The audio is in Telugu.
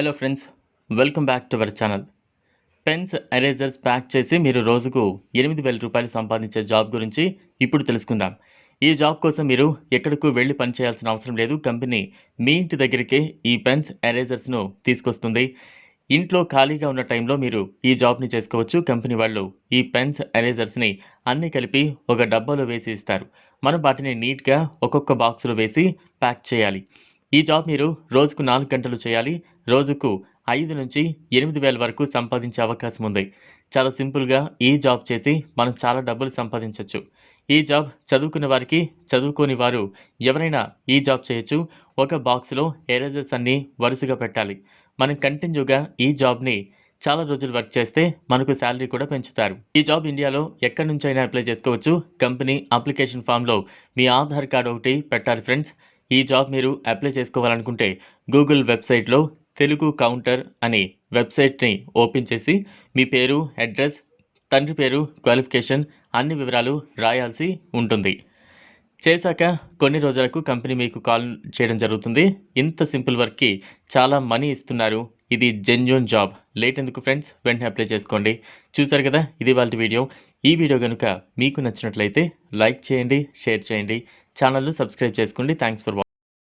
Hello friends welcome back to our channel. Pens erasers pack చేసి మీరు రోజుకు ఎనిమిది వేల రూపాయలు సంపాదించే జాబ్ గురించి ఇప్పుడు తెలుసుకుందాం. ఈ జాబ్ కోసం మీరు ఎక్కడికి వెళ్ళి పని చేయాల్సిన అవసరం లేదు. కంపెనీ మీ ఇంటి దగ్గరికే ఈ పెన్స్ ఎరేజర్స్ను తీసుకొస్తుంది. ఇంట్లో ఖాళీగా ఉన్న టైంలో మీరు ఈ జాబ్ని చేసుకోవచ్చు. కంపెనీ వాళ్ళు ఈ పెన్స్ ఎరేజర్స్ని అన్నీ కలిపి ఒక డబ్బాలో వేసి ఇస్తారు. మనం వాటిని నీట్గా ఒక్కొక్క బాక్స్లో వేసి ప్యాక్ చేయాలి. ఈ జాబ్ మీరు రోజుకు నాలుగు గంటలు చేయాలి. రోజుకు ఐదు నుంచి ఎనిమిది వేల వరకు సంపాదించే అవకాశం ఉంది. చాలా సింపుల్గా ఈ జాబ్ చేసి మనం చాలా డబ్బులు సంపాదించవచ్చు ఈ జాబ్ చదువుకున్న వారికి చదువుకోని వారు ఎవరైనా ఈ జాబ్ చేయొచ్చు. ఒక బాక్స్లో ఎరేజర్స్ అన్నీ వరుసగా పెట్టాలి. మనం కంటిన్యూగా ఈ జాబ్ని చాలా రోజులు వర్క్ చేస్తే మనకు శాలరీ కూడా పెంచుతారు. ఈ జాబ్ ఇండియాలో ఎక్కడి నుంచైనా అప్లై చేసుకోవచ్చు. కంపెనీ అప్లికేషన్ ఫామ్లో మీ ఆధార్ కార్డ్ ఒకటి పెట్టాలి ఫ్రెండ్స్ ఈ జాబ్ మీరు అప్లై చేసుకోవాలనుకుంటే గూగుల్ వెబ్సైట్లో తెలుగు కౌంటర్ అనే వెబ్సైట్ని ఓపెన్ చేసి మీ పేరు అడ్రస్ తండ్రి పేరు క్వాలిఫికేషన్ అన్ని వివరాలు రాయాల్సి ఉంటుంది. చేశాక కొన్ని రోజులకు కంపెనీ మీకు కాల్ చేయడం జరుగుతుంది. ఇంత సింపుల్ వర్క్కి చాలా మనీ ఇస్తున్నారు. ఇది జెన్యున్ జాబ్. లేట్ ఎందుకు ఫ్రెండ్స్? వెంటనే అప్లై చేసుకోండి. చూసారు కదా? ఇది వాళ్ళ వీడియో. ఈ వీడియో కనుక మీకు నచ్చినట్లయితే లైక్ చేయండి షేర్ చేయండి. ఛానల్ను సబ్స్క్రైబ్ చేసుకోండి. Thanks for